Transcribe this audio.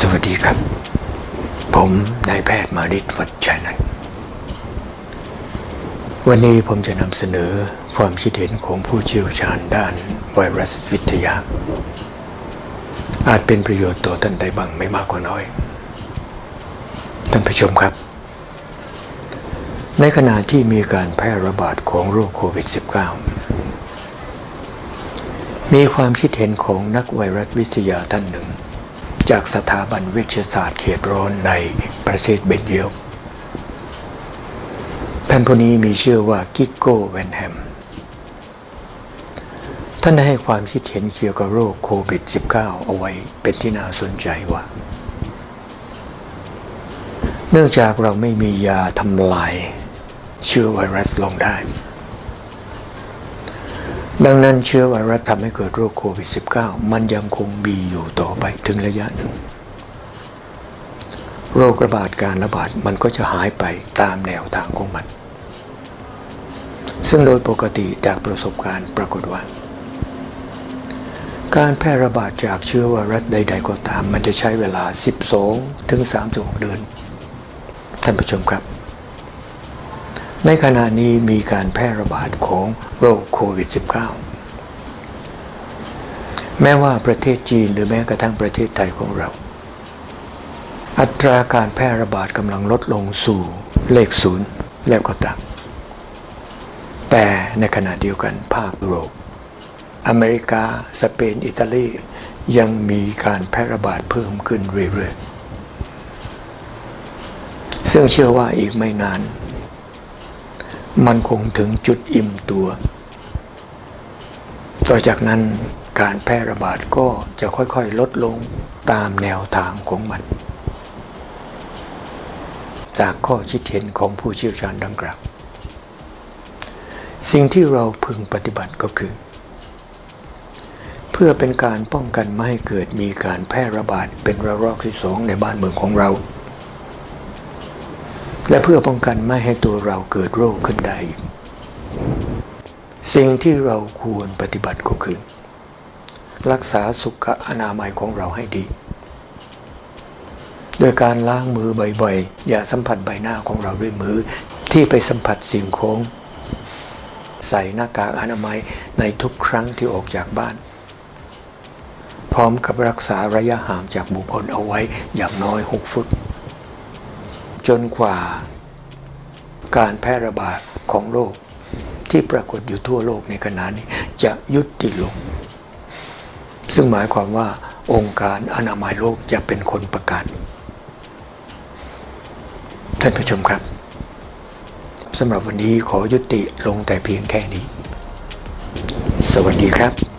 สวัสดีครับ ผมนายแพทย์มาริตวัชชัยนันท์วันนี้ผมจะนำเสนอความคิดเห็นของผู้เชี่ยวชาญด้านไวรัสวิทยา อาจเป็นประโยชน์ต่อท่านใดบ้างไม่มากก็น้อย ท่านผู้ชมครับ ในขณะที่มีการแพร่ระบาดของโรคโควิด -19 มีความคิดเห็นของนักไวรัสวิทยาท่านหนึ่ง จากสถาบันวิทยาศาสตร์เขตร้อนในประเทศเบนเยียมท่านผู้นี้มีชื่อว่ากิกโกแวนแฮม ท่านได้ให้ความคิดเห็นเกี่ยวกับโรคโควิด -19 เอาไว้เป็นที่น่าสนใจว่า เนื่องจากเราไม่มียาทำลายเชื้อไวรัสลงได้ ดังนั้นเชื้อไวรัสทำให้เกิดโรคโควิด -19 มันยังคงมีอยู่ต่อไปถึงระยะหนึ่ง โรคระบาดการระบาดมันก็จะหายไปตามแนวทางของมัน ซึ่งโดยปกติจากประสบการณ์ปรากฏว่า การแพร่ระบาดจากเชื้อไวรัสใด ๆ ก็ตาม มันจะใช้เวลา 12 ถึง 36 เดือน ท่านผู้ชมครับ ในขณะนี้มีการแพร่ระบาดของโรคโควิด -19 แม้ว่าประเทศจีนหรือแม้กระทั่งประเทศไทยของเรา อัตราการแพร่ระบาดกำลังลดลงสู่เลขศูนย์แล้วก็ตามแต่ในขณะเดียวกันภาคยุโรป อเมริกา สเปน อิตาลี ยังมีการแพร่ระบาดเพิ่มขึ้นเรื่อยๆ ซึ่งเชื่อว่าอีกไม่นาน มันคงถึงจุดอิ่มตัว ต่อจากนั้นการแพร่ระบาดก็จะค่อยๆ ลดลงตามแนวทางของมัน จากข้อคิดเห็นของผู้เชี่ยวชาญดังกล่าวสิ่งที่เราพึงปฏิบัติก็คือ เพื่อเป็นการป้องกันไม่ให้เกิดมีการแพร่ระบาดเป็นระลอกที่สองในบ้านเมืองของเรา และเพื่อป้องกันไม่ให้ตัวเราเกิดโรคขึ้นได้ สิ่งที่เราควรปฏิบัติก็คือ รักษาสุขอนามัยของเราให้ดี โดยการล้างมือบ่อยๆ อย่าสัมผัสใบหน้าของเราด้วยมือที่ไปสัมผัสสิ่งของ ใส่หน้ากากอนามัยในทุกครั้งที่ออกจากบ้าน พร้อมกับรักษาระยะห่างจากบุคคลเอาไว้อย่างน้อย 6 ฟุต จนกว่าการแพร่ระบาดของโรคที่ปรากฏอยู่ทั่วโลกในขณะนี้จะยุติลง ซึ่งหมายความว่าองค์การอนามัยโลกจะเป็นคนประกาศท่านผู้ชมครับสำหรับวันนี้ขอยุติลงแต่เพียงแค่นี้ สวัสดีครับ